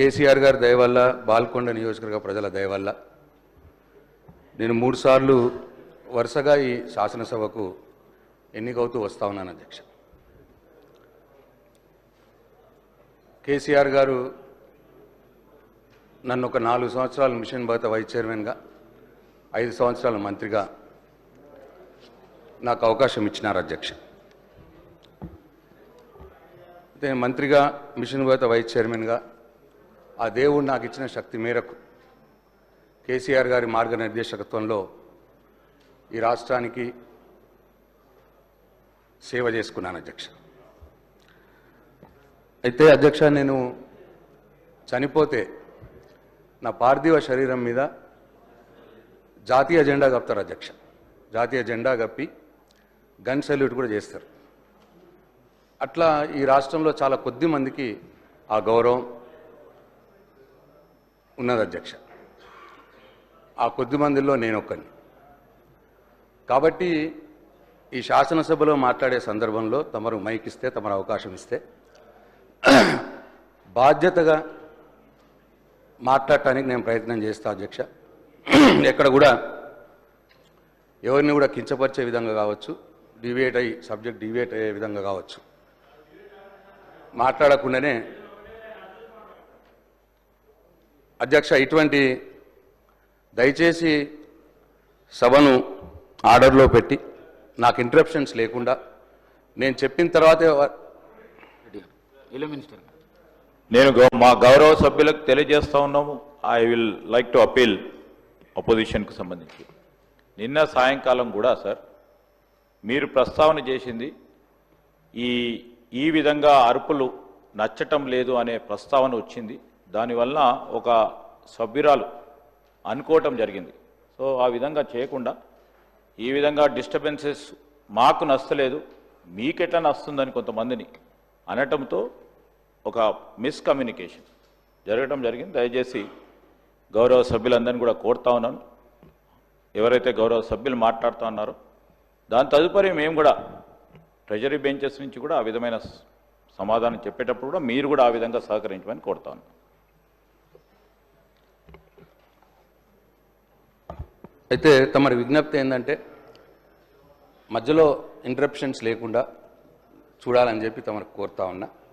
కేసీఆర్ గారి దయవల్ల బాల్కొండ నియోజకవర్గ ప్రజల దయవల్ల నేను మూడుసార్లు వరుసగా ఈ శాసనసభకు ఎన్నికవుతూ వస్తా ఉన్నాను అధ్యక్ష. కేసీఆర్ గారు నన్ను ఒక నాలుగు సంవత్సరాలు మిషన్ భగత వైస్ చైర్మన్గా ఐదు సంవత్సరాల మంత్రిగా నాకు అవకాశం ఇచ్చినారు అధ్యక్ష. అయితే మంత్రిగా మిషన్ భగత వైస్ చైర్మన్గా ఆ దేవుడు నాకు ఇచ్చిన శక్తి మేరకు కేసీఆర్ గారి మార్గనిర్దేశకత్వంలో ఈ రాష్ట్రానికి సేవ చేసుకున్నాను అధ్యక్ష. అయితే అధ్యక్ష నేను చనిపోతే నా పార్థివ శరీరం మీద జాతీయ జెండా కప్తారు అధ్యక్ష. జాతీయ జెండా కప్పి గన్ సెల్యూట్ కూడా చేస్తారు. అట్లా ఈ రాష్ట్రంలో చాలా కొద్ది మందికి ఆ గౌరవం ఉన్నది అధ్యక్ష. ఆ కొద్ది మందిలో నేను ఒక్కని కాబట్టి ఈ శాసనసభలో మాట్లాడే సందర్భంలో తమరు మైక్ ఇస్తే తమరు అవకాశం ఇస్తే బాధ్యతగా మాట్లాడటానికి నేను ప్రయత్నం చేస్తా అధ్యక్ష. ఎక్కడ కూడా ఎవరిని కూడా కించపరిచే విధంగా కావచ్చు డివేట్ అయ్యి సబ్జెక్ట్ డివేట్ అయ్యే విధంగా కావచ్చు. మాట్లాడకుండానే అధ్యక్ష ఇటువంటి దయచేసి సభను ఆర్డర్లో పెట్టి నాకు ఇంటరప్షన్స్ లేకుండా నేను చెప్పిన తర్వాతే నేను గౌ- మా గౌరవ సభ్యులకు తెలియజేస్తా ఉన్నాము. I will like to appeal అపోజిషన్కు సంబంధించి. నిన్న సాయంకాలం కూడా సార్ మీరు ప్రస్తావన చేసింది ఈ ఈ విధంగా అరుపులు నచ్చటం లేదు అనే ప్రస్తావన వచ్చింది. దానివల్ల ఒక సభ్యురాలు అనుకోవటం జరిగింది. సో ఆ విధంగా చేయకుండా ఈ విధంగా డిస్టర్బెన్సెస్ మాకు నచ్చలేదు మీకెట్లా నస్తుందని కొంతమందిని అనటంతో ఒక మిస్కమ్యూనికేషన్ జరగడం జరిగింది. దయచేసి గౌరవ సభ్యులందరినీ కూడా కోరుతా ఉన్నాను. ఎవరైతే గౌరవ సభ్యులు మాట్లాడుతూ ఉన్నారో దాని తదుపరి మేము కూడా ట్రెజరీ బెంచెస్ నుంచి కూడా ఆ విధమైన సమాధానం చెప్పేటప్పుడు కూడా మీరు కూడా ఆ విధంగా సహకరించమని కోరుతాను అయితే తమరి విజ్ఞప్తి ఏంటంటే మధ్యలో ఇంటరప్షన్స్ లేకుండా చూడాలని చెప్పి తమకు కోరుతా ఉన్నా.